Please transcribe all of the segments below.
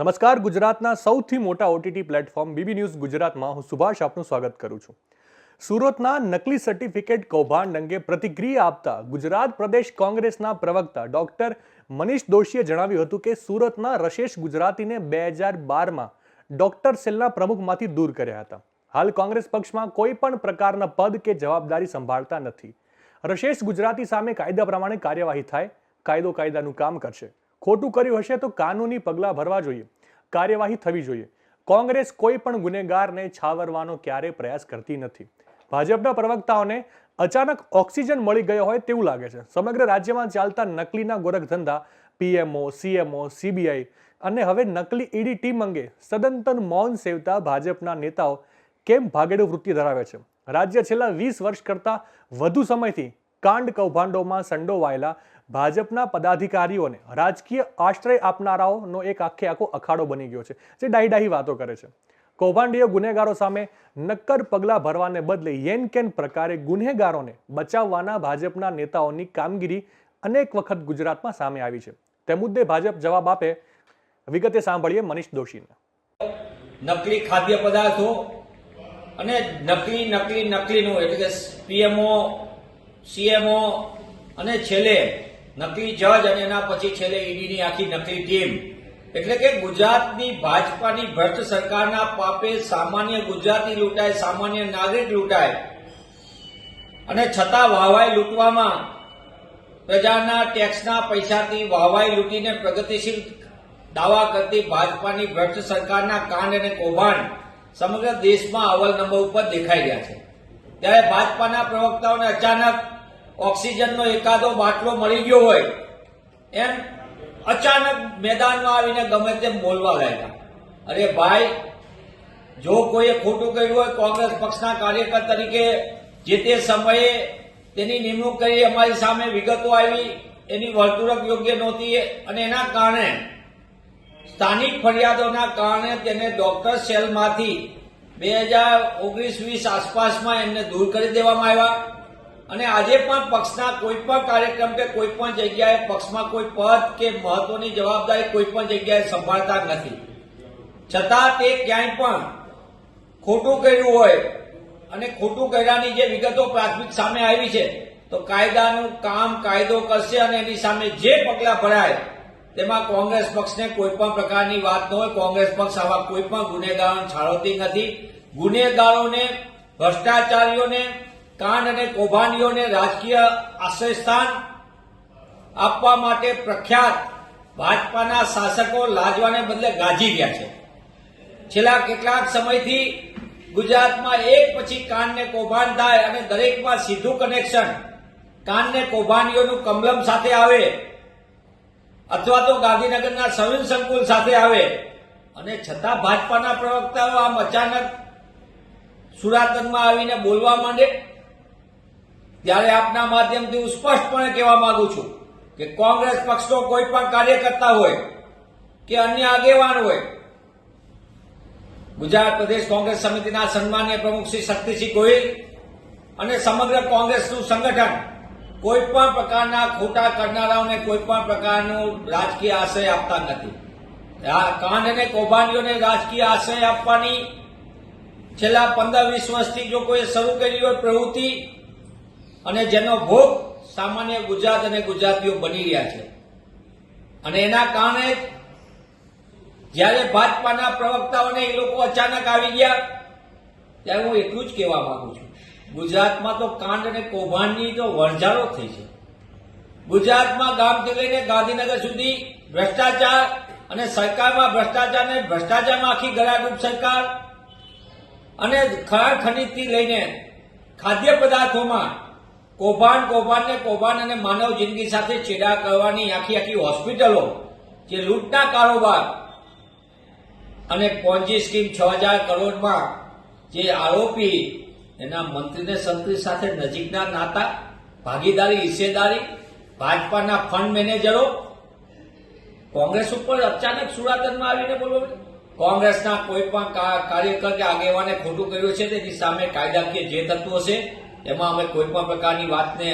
નમસ્કાર, ગુજરાતના સૌથી મોટા ઓટીટી પ્લેટફોર્મ બીબી ન્યૂઝ ગુજરાતમાં હું સુભાષ આપનું સ્વાગત કરું છું. સુરતના નકલી સર્ટિફિકેટ કૌભાંડ અંગે પ્રતિક્રિયા આપતા ગુજરાત પ્રદેશ કોંગ્રેસના પ્રવક્તા ડોક્ટર મનીષ દોશીએ જણાવ્યું હતું કે સુરતના રશેષ ગુજરાતીને બે હજાર બારમાં ડોક્ટર સેલના પ્રમુખમાંથી દૂર કર્યા હતા. હાલ કોંગ્રેસ પક્ષમાં કોઈ પણ પ્રકારના પદ કે જવાબદારી સંભાળતા નથી. રશેષ ગુજરાતી સામે કાયદા પ્રમાણે કાર્યવાહી થાય, કાયદો કાયદાનું કામ કરશે. ખોટું કર્યું હશે તો કાનૂની પગલાં ભરવા જોઈએ. કાર્યવાહી થવી જોઈએ. કોંગ્રેસ કોઈ પણ ગુનેગારને છાવરવાનો ક્યારેય પ્રયાસ કરતી નથી. ભાજપના પ્રવક્તાઓને અચાનક ઓક્સિજન મળી ગયો હોય તેવું લાગે છે. સમગ્ર રાજ્યમાં ચાલતા નકલીના ગોરખધંધા, પીએમઓ, સીએમઓ, સીબીઆઈ અને હવે નકલી ઈડી ટીમ અંગે સદંતન મૌન સેવતા ભાજપના નેતાઓ કેમ ભાગેડુ વૃત્તિ ધરાવે છે? રાજ્ય છેલ્લા વીસ વર્ષ કરતાં વધુ સમયથી કાંડ કૌભાંડોમાં સંડોવાયેલા ભાજપના પદાધિકારીઓને રાજકીય આશ્રય આપનારાઓનો એક આખે આખો અખાડો બની ગયો છે, જે ડાહી ડાહી વાતો કરે છે. કૌભાંડીય ગુનેગારો સામે નક્કર પગલાં ભરવાને બદલે યેન કેન પ્રકારે ગુનેગારોને બચાવવાના ભાજપના નેતાઓની કામગીરી અનેક વખત ગુજરાતમાં સામે આવી છે. તે મુદ્દે ભાજપ જવાબ આપે વિગતે સાંભળીએ મનીષ દોશીને. નકલી ખાદ્ય પદાર્થો અને નકલી નકલી, નકલીનું, એટલે કે પીએમઓ, સીએમઓ અને છેલ્લે નકલી જજ અને એના પછી છેલ્લે ઈડીની આખી નકલી ટીમ. એટલે કે ગુજરાતની ભાજપાની ભ્રષ્ટ સરકારના પાપે સામાન્ય ગુજરાતી લૂંટાય, સામાન્ય નાગરિક લૂંટાય. અને છતાં વાહવાઈ લૂંટવામાં પ્રજાના ટેક્સના પૈસાથી વાહવાઈ લૂંટીને પ્રગતિશીલ દાવા કરતી ભાજપાની ભ્રષ્ટ સરકારના કાંડ અને કૌભાંડ સમગ્ર દેશમાં અવ્વલ નંબર ઉપર દેખાઈ રહ્યા છે. ત્યારે ભાજપાના પ્રવક્તાઓને અચાનક ઓક્સિજનનો એકાદો બાટલો મળી ગયો હોય, એમ અચાનક મેદાનમાં આવીને ગમે તેમ બોલવા લાગ્યા. અરે ભાઈ, જો કોઈએ ખોટું કર્યું હોય, કોંગ્રેસ પક્ષના કાર્યકર તરીકે જે તે સમયે તેની નિમણૂક કરી, અમારી સામે વિગતો આવી, એની વર્તુળક યોગ્ય નહોતી અને એના કારણે, સ્થાનિક ફરિયાદોના કારણે તેને ડોક્ટર સેલમાંથી બે હજાર ઓગણીસ વીસ આસપાસમાં એમને દૂર કરી દેવામાં આવ્યા. અને આજે પણ પક્ષના કોઈ પણ કાર્યક્રમ કે કોઈ પણ જગ્યાએ પક્ષમાં કોઈ પદ કે મહત્વની જવાબદારી કોઈ પણ જગ્યાએ સંભાળતા નથી. છતાં તે ક્યાંય પણ ખોટું કર્યું હોય અને ખોટું કર્યાની જે વિગતો પ્રાથમિક સામે આવી છે, તો કાયદાનું કામ કાયદો કરશે અને એની સામે જે પગલાં ભરાય તેમાં કોંગ્રેસ પક્ષને કોઈ પણ પ્રકારની વાત ન હોય. કોંગ્રેસ પક્ષ આવા કોઈ પણ ગુનેગારોને છાળવતી નથી. ગુનેગારોને, ભ્રષ્ટાચારીઓને કાંડ અને કૌભાંડીઓને રાજકીય આશ્રયસ્થાન આપવા માટે પ્રખ્યાત ભાજપાના શાસકો લાજવાને બદલે ગાજી ગયા છે. છેલ્લા કેટલાક સમયથી ગુજરાતમાં એક પછી કાંડને કૌભાંડ થાય અને દરેકમાં સીધું કનેક્શન કાંડને કૌભાંડીઓનું કમલમ સાથે આવે અથવા તો ગાંધીનગરના સવિન સંકુલ સાથે આવે. અને છતાં ભાજપાના પ્રવક્તાઓ આમ અચાનક સુરાતનમાં આવીને બોલવા માંડે ત્યારે આપના માધ્યમથી હું સ્પષ્ટપણે કહેવા માંગુ છું કે કોંગ્રેસ પક્ષનો કોઈ પણ કાર્યકર્તા હોય કે અન્ય આગેવાન હોય, ગુજરાત પ્રદેશ કોંગ્રેસ સમિતિના સન્માનીય પ્રમુખ શ્રી શક્તિસિંહ ગોહિલ અને સમગ્ર કોંગ્રેસનું સંગઠન કોઈ પણ પ્રકારના ખોટા કરનારાઓને કોઈ પણ પ્રકારનું રાજકીય આશ્રય આપતા નથી. કાંડ અને કૌભાંડીઓને રાજકીય આશ્રય આપવાની છેલ્લા પંદર વીસ વર્ષથી જો કોઈ શરૂ કરી હોય પ્રવૃત્તિ અને જેનો ભોગ સામાન્ય ગુજરાત અને ગુજરાતીઓ બની રહ્યા છે. અને એના કારણે જ્યારે ભાજપાના પ્રવક્તાઓને એ લોકો અચાનક આવી ગયા, ત્યારે હું એટલું જ કહેવા માંગુ છું. ગુજરાતમાં તો કાંડ અને કૌભાંડની તો વણઝારો થઈ છે. ગુજરાતમાં ગામથી લઈને ગાંધીનગર સુધી ભ્રષ્ટાચાર અને સરકારમાં ભ્રષ્ટાચારને ભ્રષ્ટાચારમાં આખી ગળાડૂબ સરકાર અને ખાણ ખનીજથી લઈને ખાદ્ય પદાર્થોમાં કૌભાંડ કૌભાંડ ને કૌભાંડ અને માનવ જિંદગી સાથે છેડા કરવાની આખી આખી હોસ્પિટલો જે લૂંટના કારોબાર અને પોન્જી સ્કીમ છ હજાર કરોડમાં જે આરોપી એના મંત્રીને સંત્રી સાથે નજીકના નાતા, ભાગીદારી, હિસ્સેદારી, ભાજપાના ફંડ મેનેજરો કોંગ્રેસ ઉપર અચાનક સુરાતનમાં આવીને બોલો કોંગ્રેસના કોઈ પણ કાર્યકર કે આગેવાને ખોટું કર્યું છે, તેની સામે કાયદાકીય જે તત્વો છે એમાં અમે કોઈ પણ પ્રકારની વાતને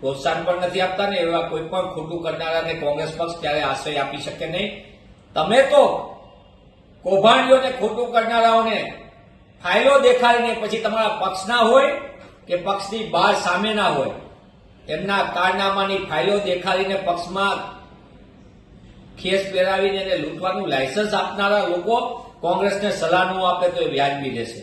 પ્રોત્સાહન પણ નથી આપતા ને એવા કોઈ પણ ખોટું કરનારાને કોંગ્રેસ પક્ષ ક્યારે આશ્રય આપી શકે નહીં. તમે તો કૌભાંડીઓને, ખોટું કરનારાઓને ફાઇલો દેખાડીને પછી તમારા પક્ષના હોય કે પક્ષની બહાર સામેના હોય, એમના કારનામાની ફાઇલો દેખાડીને પક્ષમાં ખેસ પહેરાવીને એને લૂંટવાનું લાયસન્સ આપનારા લોકો કોંગ્રેસને સલાહ ન આપે તો એ વ્યાજબી રહેશે